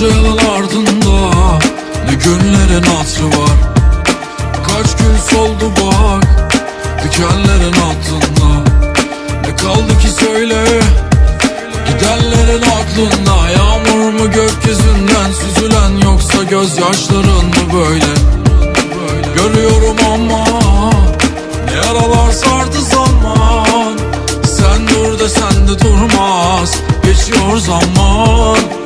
Bunca yılın ardında ne günlerin hatırı var? Kaç gün soldu bak dikenlerin altında? Ne kaldı ki söyle gidenlerin aklında? Yağmur mu gökyüzünden süzülen yoksa gözyaşların mı böyle? Görüyorum ama ne yaralar sardı zaman? Sen dur desen de durmaz geçiyor zaman.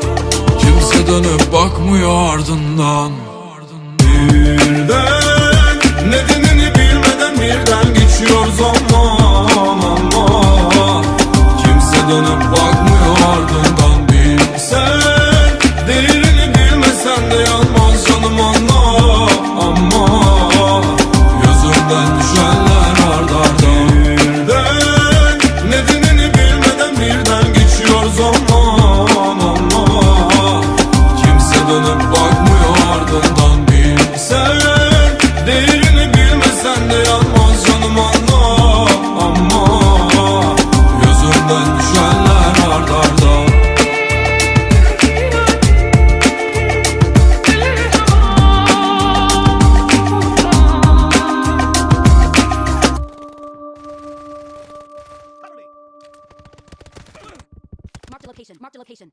Kimse dönüp bakmıyor ardından. Birden nedenini bilmeden birden Marked a location. Marked a location.